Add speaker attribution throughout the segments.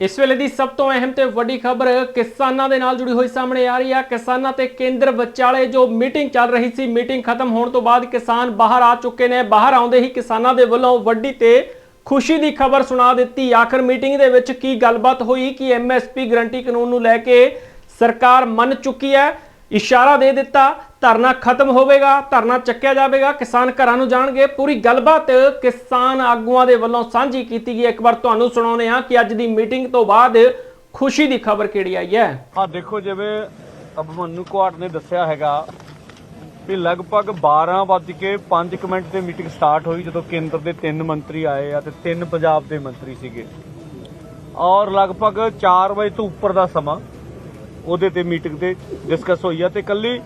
Speaker 1: ਇਸ ਵੇਲੇ ਦੀ ਸਭ ਤੋਂ ਅਹਿਮ ਤੇ ਵੱਡੀ ਖਬਰ ਕਿਸਾਨਾਂ ਦੇ ਨਾਲ ਜੁੜੀ ਹੋਈ ਸਾਹਮਣੇ ਆ ਰਹੀ ਹੈ ਕਿਸਾਨਾਂ ਤੇ ਕੇਂਦਰ ਵਿਚਾਲੇ ਜੋ ਮੀਟਿੰਗ ਚੱਲ ਰਹੀ ਸੀ, ਮੀਟਿੰਗ ਖਤਮ ਹੋਣ ਤੋਂ ਬਾਅਦ ਕਿਸਾਨ ਬਾਹਰ ਆ ਚੁੱਕੇ ਨੇ। ਬਾਹਰ ਆਉਂਦੇ ਹੀ ਕਿਸਾਨਾਂ ਦੇ ਵੱਲੋਂ ਵੱਡੀ ਤੇ ਖੁਸ਼ੀ ਦੀ ਖਬਰ ਸੁਣਾ ਦਿੱਤੀ। ਆਖਰ ਮੀਟਿੰਗ ਦੇ ਵਿੱਚ ਕੀ ਗੱਲਬਾਤ ਹੋਈ, ਕਿ ਐਮਐਸਪੀ ਗਰੰਟੀ ਕਾਨੂੰਨ ਨੂੰ ਲੈ ਕੇ ਸਰਕਾਰ ਮੰਨ ਚੁੱਕੀ ਹੈ? ਇਸ਼ਾਰਾ ਦੇ ਦਿੱਤਾ, ਧਰਨਾ ਖਤਮ ਹੋਵੇਗਾ, ਧਰਨਾ ਚੱਕਿਆ ਜਾਵੇਗਾ, ਕਿਸਾਨ ਘਰਾਂ ਨੂੰ ਜਾਣਗੇ। ਪੂਰੀ ਗੱਲਬਾਤ ਕਿਸਾਨ ਆਗੂਆਂ ਦੇ ਵੱਲੋਂ ਸਾਂਝੀ ਕੀਤੀ ਗਈ। ਇੱਕ ਵਾਰ ਤੁਹਾਨੂੰ ਸੁਣਾਉਂਦੇ ਹਾਂ ਕਿ ਅੱਜ ਦੀ ਮੀਟਿੰਗ ਤੋਂ ਬਾਅਦ ਖੁਸ਼ੀ ਦੀ ਖਬਰ ਕਿਹੜੀ ਆਈ ਹੈ।
Speaker 2: ਆ ਦੇਖੋ, ਜਿਵੇਂ ਅਭਮਨੂ ਕੁਆਟ ਨੇ ਦੱਸਿਆ ਹੈਗਾ ਵੀ ਲਗਭਗ 12:05 ਮਿੰਟ ਤੇ ਮੀਟਿੰਗ ਸਟਾਰਟ ਹੋਈ, ਜਦੋਂ ਕੇਂਦਰ ਦੇ ਤਿੰਨ ਮੰਤਰੀ ਆਏ ਆ ਤੇ ਤਿੰਨ ਪੰਜਾਬ ਦੇ ਮੰਤਰੀ ਸੀਗੇ। ਔਰ ਲਗਭਗ 4 ਵਜੇ ਤੋਂ ਉੱਪਰ ਦਾ ਸਮਾਂ ਉਹਦੇ ਤੇ ਮੀਟਿੰਗ ਤੇ ਡਿਸਕਸ ਹੋਈ ਆ ਤੇ ਕੱਲੀ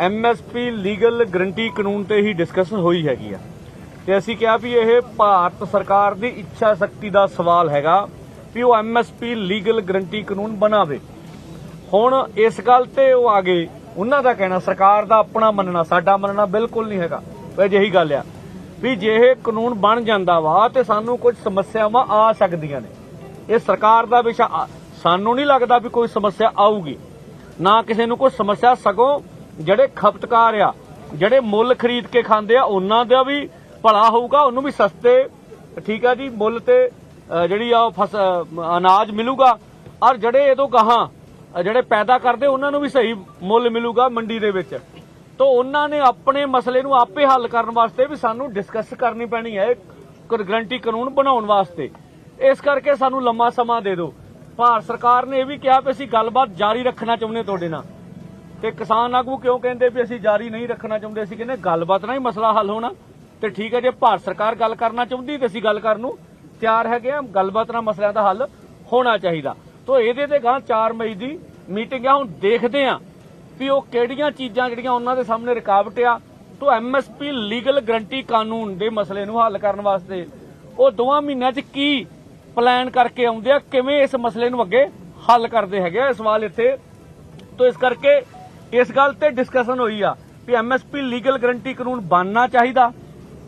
Speaker 2: ਐਮਐਸਪੀ ਲੀਗਲ ਗਰੰਟੀ ਕਾਨੂੰਨ ਤੇ ਹੀ ਡਿਸਕਸ ਹੋਈ ਹੈਗੀ ਆ। ਤੇ ਅਸੀਂ ਕਿਹਾ ਵੀ ਇਹ ਭਾਰਤ ਸਰਕਾਰ ਦੀ ਇੱਛਾ ਸ਼ਕਤੀ ਦਾ ਸਵਾਲ ਹੈਗਾ ਵੀ ਉਹ ਐਮਐਸਪੀ ਲੀਗਲ ਗਰੰਟੀ ਕਾਨੂੰਨ ਬਣਾਵੇ। ਹੁਣ ਇਸ ਗੱਲ ਤੇ ਉਹ ਆ ਗਏ ਉਹਨਾਂ ਦਾ ਕਹਿਣਾ, ਸਰਕਾਰ ਦਾ ਆਪਣਾ ਮੰਨਣਾ, ਸਾਡਾ ਮੰਨਣਾ ਬਿਲਕੁਲ ਨਹੀਂ ਹੈਗਾ। ਉਹ ਅਜਿਹੀ ਗੱਲ ਆ ਵੀ ਜੇ ਇਹ ਕਾਨੂੰਨ ਬਣ ਜਾਂਦਾ ਵਾ ਤੇ ਸਾਨੂੰ ਕੁਝ ਸਮੱਸਿਆਵਾਂ ਆ ਸਕਦੀਆਂ ਨੇ। ਇਹ ਸਰਕਾਰ ਦਾ ਵਿਸ਼ਾ ਸਾਨੂੰ ਨਹੀਂ ਲੱਗਦਾ ਵੀ ਕੋਈ ਸਮੱਸਿਆ ਆਊਗੀ। ਨਾ ਕਿਸੇ ਨੂੰ ਕੋਈ ਸਮੱਸਿਆ, ਸਗੋਂ ਜਿਹੜੇ ਖਪਤਕਾਰ ਆ, ਜਿਹੜੇ ਮੁੱਲ ਖਰੀਦ ਕੇ ਖਾਂਦੇ ਆ, ਉਹਨਾਂ ਦਾ ਵੀ ਭਲਾ ਹੋਊਗਾ, ਉਹਨੂੰ ਵੀ ਸਸਤੇ, ਠੀਕ ਆ ਜੀ, ਮੁੱਲ ਤੇ ਜਿਹੜੀ ਆ ਉਹ ਫਸ ਅਨਾਜ ਮਿਲੂਗਾ। ਔਰ ਜਿਹੜੇ ਇਹਦੋਂ ਗਾਹਾਂ ਜਿਹੜੇ ਪੈਦਾ ਕਰਦੇ, ਉਹਨਾਂ ਨੂੰ ਵੀ ਸਹੀ ਮੁੱਲ ਮਿਲੂਗਾ ਮੰਡੀ ਦੇ ਵਿੱਚ। ਤੋਂ ਉਹਨਾਂ ਨੇ ਆਪਣੇ ਮਸਲੇ ਨੂੰ ਆਪੇ ਹੱਲ ਕਰਨ ਵਾਸਤੇ ਵੀ ਸਾਨੂੰ ਡਿਸਕਸ ਕਰਨੀ ਪੈਣੀ ਹੈ ਗਰੰਟੀ ਕਾਨੂੰਨ ਬਣਾਉਣ ਵਾਸਤੇ। ਇਸ ਕਰਕੇ ਸਾਨੂੰ ਲੰਮਾ ਸਮਾਂ ਦੇ ਦਿਓ। ਭਾਰਤ ਸਰਕਾਰ ਨੇ ਇਹ ਵੀ ਕਿਹਾ ਵੀ ਅਸੀਂ ਗੱਲਬਾਤ ਜਾਰੀ ਰੱਖਣਾ ਚਾਹੁੰਦੇ ਤੁਹਾਡੇ ਨਾਲ। ਤੇ ਕਿਸਾਨ ਆਗੂ ਕਿਉਂ ਕਹਿੰਦੇ ਵੀ ਅਸੀਂ ਜਾਰੀ ਨਹੀਂ ਰੱਖਣਾ ਚਾਹੁੰਦੇ? ਅਸੀਂ ਕਹਿੰਦੇ ਗੱਲਬਾਤ ਨਾਲ ਹੀ ਮਸਲਾ ਹੱਲ ਹੋਣਾ। ਤੇ ਠੀਕ ਹੈ, ਜੇ ਭਾਰਤ ਸਰਕਾਰ ਗੱਲ ਕਰਨਾ ਚਾਹੁੰਦੀ ਤੇ ਅਸੀਂ ਗੱਲ ਕਰਨ ਨੂੰ ਤਿਆਰ ਹੈਗੇ ਆ ਗੱਲਬਾਤ ਨਾਲ ਮਸਲਿਆਂ ਦਾ ਹੱਲ ਹੋਣਾ ਚਾਹੀਦਾ। ਤੋਂ ਇਹਦੇ ਤੇ ਗਾਂ 4 ਮਈ ਦੀ ਮੀਟਿੰਗ ਆ। ਹੁਣ ਦੇਖਦੇ ਆ ਵੀ ਉਹ ਕਿਹੜੀਆਂ ਚੀਜ਼ਾਂ ਜਿਹੜੀਆਂ ਉਹਨਾਂ ਦੇ ਸਾਹਮਣੇ ਰੁਕਾਵਟ ਆ। ਤੋਂ ਐਮਐਸਪੀ ਲੀਗਲ ਗਰੰਟੀ ਕਾਨੂੰਨ ਦੇ ਮਸਲੇ ਨੂੰ ਹੱਲ ਕਰਨ ਵਾਸਤੇ ਉਹ ਦੋਵਾਂ ਮਹੀਨਿਆਂ 'ਚ ਕੀ ਪਲਾਨ ਕਰਕੇ ਆਉਂਦੇ ਆ, ਕਿਵੇਂ ਇਸ ਮਸਲੇ ਨੂੰ ਅੱਗੇ ਹੱਲ ਕਰਦੇ ਹੈਗੇ ਆ? ਸਵਾਲ ਇੱਥੇ। ਤੋ ਇਸ ਕਰਕੇ ਇਸ ਗੱਲ ਤੇ ਡਿਸਕਸ਼ਨ ਹੋਈ ਆ ਵੀ ਐਮਐਸਪੀ ਲੀਗਲ ਗਰੰਟੀ ਕਾਨੂੰਨ ਬਣਨਾ ਚਾਹੀਦਾ।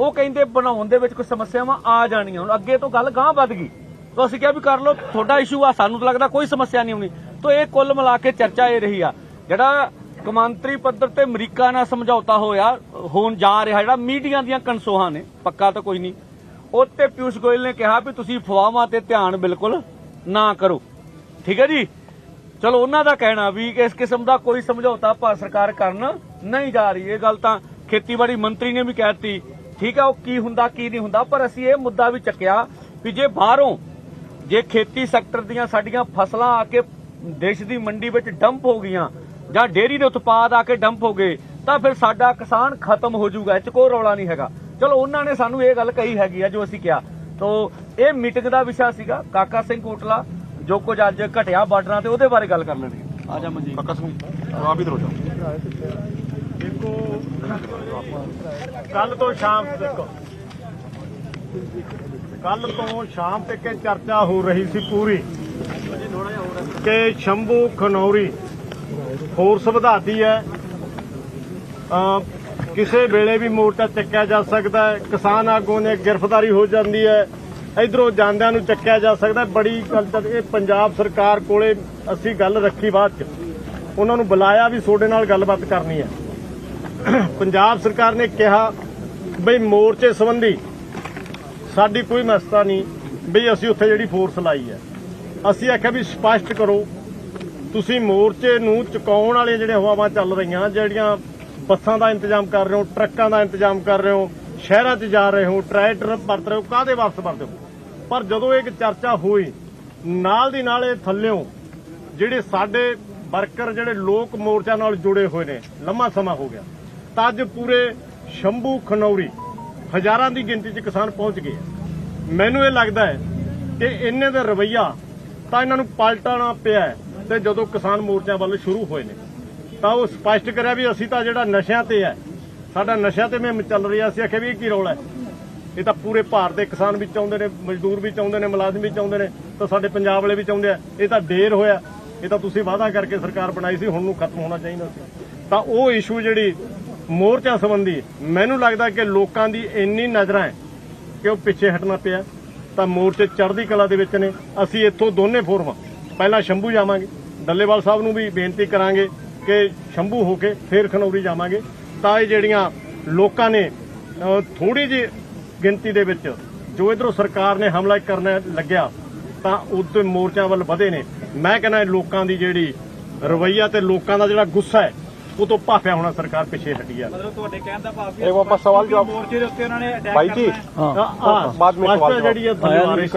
Speaker 2: ਉਹ ਕਹਿੰਦੇ ਬਣਾਉਣ ਦੇ ਵਿੱਚ ਕੋਈ ਸਮੱਸਿਆਵਾਂ ਆ ਜਾਣੀਆਂ। ਹੁਣ ਅੱਗੇ ਤੋਂ ਗੱਲ ਗਾਂ ਵੱਧ ਗਈ। ਤੋ ਅਸੀਂ ਕਿਹਾ ਵੀ ਕਰ ਲਓ, ਤੁਹਾਡਾ ਇਸ਼ੂ ਆ, ਸਾਨੂੰ ਤਾਂ ਲੱਗਦਾ ਕੋਈ ਸਮੱਸਿਆ ਨਹੀਂ ਹੋਣੀ ਤੋ ਇਹ ਕੁੱਲ ਮਿਲਾ ਕੇ ਚਰਚਾ ਇਹ ਰਹੀ ਆ। ਜਿਹੜਾ ਕਮਾਂਤਰੀ ਪੱਧਰ ਤੇ ਅਮਰੀਕਾ ਨਾਲ ਸਮਝੌਤਾ ਹੋਇਆ ਹੋਣ ਜਾ ਰਿਹਾ, ਜਿਹੜਾ ਮੀਡੀਆ ਦੀਆਂ ਕਨਸੋਹਾਂ ਨੇ, ਪੱਕਾ ਤਾਂ ਕੋਈ ਨਹੀਂ। ਉੱਤੇ ਪਿਊਸ਼ ਗੋਇਲ ਨੇ ਕਿਹਾ ਵੀ ਤੁਸੀਂ ਫਵਾਵਾਂ ਤੇ ਧਿਆਨ ਬਿਲਕੁਲ ਨਾ ਕਰੋ। ਠੀਕ ਹੈ ਜੀ? ਚਲੋ, ਉਹਨਾਂ ਦਾ ਕਹਿਣਾ ਵੀ ਇਸ ਕਿਸਮ ਦਾ ਕੋਈ ਸਮਝੌਤਾ ਭਾਰਤ ਸਰਕਾਰ ਕਰਨ ਨਹੀਂ ਜਾ ਰਹੀ। ਇਹ ਗੱਲ ਤਾਂ ਖੇਤੀਬਾੜੀ ਮੰਤਰੀ ਨੇ ਵੀ ਕਹਿਤੀ। ਠੀਕ ਹੈ, ਉਹ ਕੀ ਹੁੰਦਾ, ਕੀ ਨਹੀਂ ਹੁੰਦਾ, ਪਰ ਅਸੀਂ ਇਹ ਮੁੱਦਾ ਵੀ ਚੱਕਿਆ ਵੀ ਜੇ ਬਾਹਰੋਂ ਜੇ ਖੇਤੀ ਸੈਕਟਰ ਦੀਆਂ ਸਾਡੀਆਂ ਫਸਲਾਂ ਆ ਕੇ ਦੇਸ਼ ਦੀ ਮੰਡੀ ਵਿੱਚ ਡੰਪ ਹੋ ਗਈਆਂ ਜਾਂ ਡੇਅਰੀ ਦੇ ਉਤਪਾਦ ਆ ਕੇ ਡੰਪ ਹੋ ਗਏ, ਤਾਂ ਫਿਰ ਸਾਡਾ ਕਿਸਾਨ ਖਤਮ ਹੋ ਜਾਊਗਾ। ਇਹ 'ਚ ਕੋਈ ਰੌਲਾ ਨਹੀਂ ਹੈਗਾ। ਚਲੋ ਉਹਨਾਂ ਨੇ ਸਾਨੂੰ ਇਹ ਗੱਲ ਕਹੀ ਹੈਗੀ ਆ ਜੋ ਅਸੀਂ ਕਿਹਾ। ਤੋਂ ਇਹ ਮੀਟਿੰਗ ਦਾ ਵਿਸ਼ਾ ਸੀਗਾ ਕਾਕਾ ਸਿੰਘ ਕੋਟਲਾ ਜੋ ਕੁਝ ਅੱਜ ਘਟਿਆ ਬਾਰਡਰਾਂ ਤੇ ਉਹਦੇ ਬਾਰੇ ਗੱਲ ਕਰ ਲੈਣੀ ਆ ਜਾ ਮਨਜੀਤ।
Speaker 3: ਕਾਕਾ ਸਿੰਘ ਆਪ ਹੀ ਜਾ
Speaker 4: ਦੇਖੋ ਕੱਲ ਤੋਂ ਸ਼ਾਮ ਤੱਕ ਕੱਲ ਤੋਂ ਸ਼ਾਮ ਤੱਕ ਇਹ ਚਰਚਾ ਹੋ ਰਹੀ ਸੀ ਪੂਰੀ ਕਿ ਸ਼ੰਭੂ ਖਨੌਰੀ ਫੋਰਸ ਵਧਾਤੀ ਹੈ। ਕਿਸੇ ਵੇਲੇ ਵੀ ਮੋਰਚਾ ਚੱਕਿਆ ਜਾ ਸਕਦਾ ਹੈ। ਕਿਸਾਨ ਆਗੂਆਂ ਨੇ ਗ੍ਰਿਫਤਾਰੀ ਹੋ ਜਾਂਦੀ ਹੈ। ਇਧਰੋਂ ਜਾਂਦਿਆਂ ਨੂੰ ਚੱਕਿਆ ਜਾ ਸਕਦਾ ਬੜੀ ਗੱਲ ਤਾਂ ਇਹ ਪੰਜਾਬ ਸਰਕਾਰ ਕੋਲੇ ਅਸੀਂ ਗੱਲ ਰੱਖੀ ਬਾਅਦ ਚ। ਉਹਨਾਂ ਨੂੰ ਬੁਲਾਇਆ ਵੀ ਤੁਹਾਡੇ ਨਾਲ ਗੱਲਬਾਤ ਕਰਨੀ ਹੈ। ਪੰਜਾਬ ਸਰਕਾਰ ਨੇ ਕਿਹਾ ਬਈ ਮੋਰਚੇ ਸੰਬੰਧੀ ਸਾਡੀ ਕੋਈ ਮਸਤਾ ਨਹੀਂ। ਬਈ ਅਸੀਂ ਉੱਥੇ ਜਿਹੜੀ ਫੋਰਸ ਲਾਈ ਹੈ। ਅਸੀਂ ਆਖਿਆ ਵੀ ਸਪਸ਼ਟ ਕਰੋ। ਤੁਸੀਂ ਮੋਰਚੇ ਨੂੰ ਚੁਕਾਉਣ ਵਾਲੀਆਂ ਜਿਹੜੀਆਂ ਹਵਾਵਾਂ ਚੱਲ ਰਹੀਆਂ, ਜਿਹੜੀਆਂ ਬੱਸਾਂ ਦਾ ਇੰਤਜ਼ਾਮ ਕਰ ਰਹੇ ਹੋ, ਟਰੱਕਾਂ ਦਾ ਇੰਤਜ਼ਾਮ ਕਰ ਰਹੇ ਹੋ, ਸ਼ਹਿਰਾਂ 'ਚ ਜਾ ਰਹੇ ਹੋ, ਟਰੈਕਟਰ ਵਰਤ ਰਹੇ ਹੋ ਕਾਦੇ ਵਾਸਤੇ ਵਰਤਦੇ ਹੋ? ਪਰ ਜਦੋਂ ਇੱਕ ਚਰਚਾ ਹੋਈ, ਨਾਲ ਦੀ ਨਾਲ ਇਹ ਥੱਲਿਓਂ ਜਿਹੜੇ ਸਾਡੇ ਵਰਕਰ, ਜਿਹੜੇ ਲੋਕ ਮੋਰਚਾ ਨਾਲ ਜੁੜੇ ਹੋਏ ਨੇ, ਲੰਮਾ ਸਮਾਂ ਹੋ ਗਿਆ, ਤਾਂ ਅੱਜ ਪੂਰੇ ਸ਼ੰਭੂ, ਖਨੌਰੀ ਹਜ਼ਾਰਾਂ ਦੀ ਗਿਣਤੀ 'ਚ ਕਿਸਾਨ ਪਹੁੰਚ ਗਏ ਮੈਨੂੰ ਇਹ ਲੱਗਦਾ ਹੈ ਕਿ ਇੰਨੇ ਦਾ ਰਵਈਆ ਤਾਂ ਇਹਨਾਂ ਨੂੰ ਪਲਟਣਾ ਪਿਆ ਹੈ ਤੇ ਜਦੋਂ ਕਿਸਾਨ ਮੋਰਚਾ ਵੱਲ ਸ਼ੁਰੂ ਹੋਏ ਨੇ ਤਾਂ ਉਹ ਸਪਸ਼ਟ ਕਰਿਆ ਵੀ ਅਸੀਂ ਤਾਂ ਜਿਹੜਾ ਨਸ਼ਿਆਂ ਤੇ ਹੈ, ਸਾਡਾ ਨਸ਼ਿਆਂ ਤੇ ਮੈਂ ਚੱਲ ਰਿਹਾ ਹੈ ਅਸੀਂ ਆਖਿਆ ਵੀ ਇਹ ਕੀ ਰੋਲ ਹੈ? ਇਹ ਤਾਂ ਪੂਰੇ ਭਾਰਤ ਦੇ ਕਿਸਾਨ ਵੀ ਚਾਹੁੰਦੇ ਨੇ, ਮਜ਼ਦੂਰ ਵੀ ਚਾਹੁੰਦੇ ਨੇ, ਮੁਲਾਜ਼ਮ ਵੀ ਚਾਹੁੰਦੇ ਨੇ, ਤਾਂ ਸਾਡੇ ਪੰਜਾਬ ਵਾਲੇ ਵੀ ਚਾਹੁੰਦੇ ਆ। ਇਹ ਤਾਂ ਢੇਰ ਹੋਇਆ, ਇਹ ਤਾਂ ਤੁਸੀਂ ਵਾਅਦਾ ਕਰਕੇ ਸਰਕਾਰ ਬਣਾਈ ਸੀ, ਹੁਣ ਨੂੰ ਖਤਮ ਹੋਣਾ ਚਾਹੀਦਾ ਸੀ। ਤਾਂ ਉਹ ਇਸ਼ੂ ਜਿਹੜੀ ਮੋਰਚਾ ਸੰਬੰਧੀ, ਮੈਨੂੰ ਲੱਗਦਾ ਕਿ ਲੋਕਾਂ ਦੀ ਇੰਨੀ ਨਜ਼ਰਾਂ ਹੈ ਕਿ ਉਹ ਪਿੱਛੇ ਹਟਣਾ ਪਿਆ। ਤਾਂ ਮੋਰਚੇ ਚੜ੍ਹਦੀ ਕਲਾ ਦੇ ਵਿੱਚ ਨੇ। ਅਸੀਂ ਇੱਥੋਂ ਦੋਨੇ ਫੋਰਮਾਂ, ਪਹਿਲਾਂ ਸ਼ੰਭੂ ਜਾਵਾਂਗੇ, ਡੱਲੇਵਾਲ ਸਾਹਿਬ ਨੂੰ ਵੀ ਬੇਨਤੀ ਕਰਾਂਗੇ ਕਿ ਸ਼ੰਭੂ ਹੋ ਕੇ ਫੇਰ ਖਨੌਰੀ ਜਾਵਾਂਗੇ। ਤਾਂ ਇਹ ਜਿਹੜੀਆਂ ਲੋਕਾਂ ਨੇ ਥੋੜੀ ਜਿਹੀ ਗਿਣਤੀ ਦੇ ਵਿੱਚ ਜੋ ਇਧਰੋਂ ਸਰਕਾਰ ਨੇ ਹਮਲਾ ਕਰਨ ਲੱਗਿਆ ਤਾਂ ਉਦੋਂ ਮੋਰਚਿਆਂ ਵੱਲ ਵਧੇ ਨੇ। ਮੈਂ ਕਹਿੰਦਾ ਲੋਕਾਂ ਦੀ ਜਿਹੜੀ ਰਵਈਆ ਤੇ ਲੋਕਾਂ ਦਾ ਜਿਹੜਾ ਗੁੱਸਾ ਹੈ ਉਹ ਤੋਂ ਭਾਫਿਆ ਹੋਣਾ ਸਰਕਾਰ ਪਿੱਛੇ ਹਟੀ ਆ।
Speaker 5: ਮਤਲਬ ਤੁਹਾਡੇ ਕਹਿਣ ਦਾ ਭਾਵ
Speaker 3: ਇਹ ਵਾਪਸ ਸਵਾਲ ਜਵਾਬ
Speaker 5: ਮੋਰਚੇ ਦੇ ਉੱਤੇ ਉਹਨਾਂ ਨੇ ਅਟੈਕ
Speaker 3: ਭਾਈ ਜੀ
Speaker 5: ਕਰਨਾ ਹੈ।
Speaker 4: ਆ
Speaker 3: ਬਾਅਦ ਵਿੱਚ ਸਵਾਲ
Speaker 4: ਜਿਹੜੀ ਰਹੀ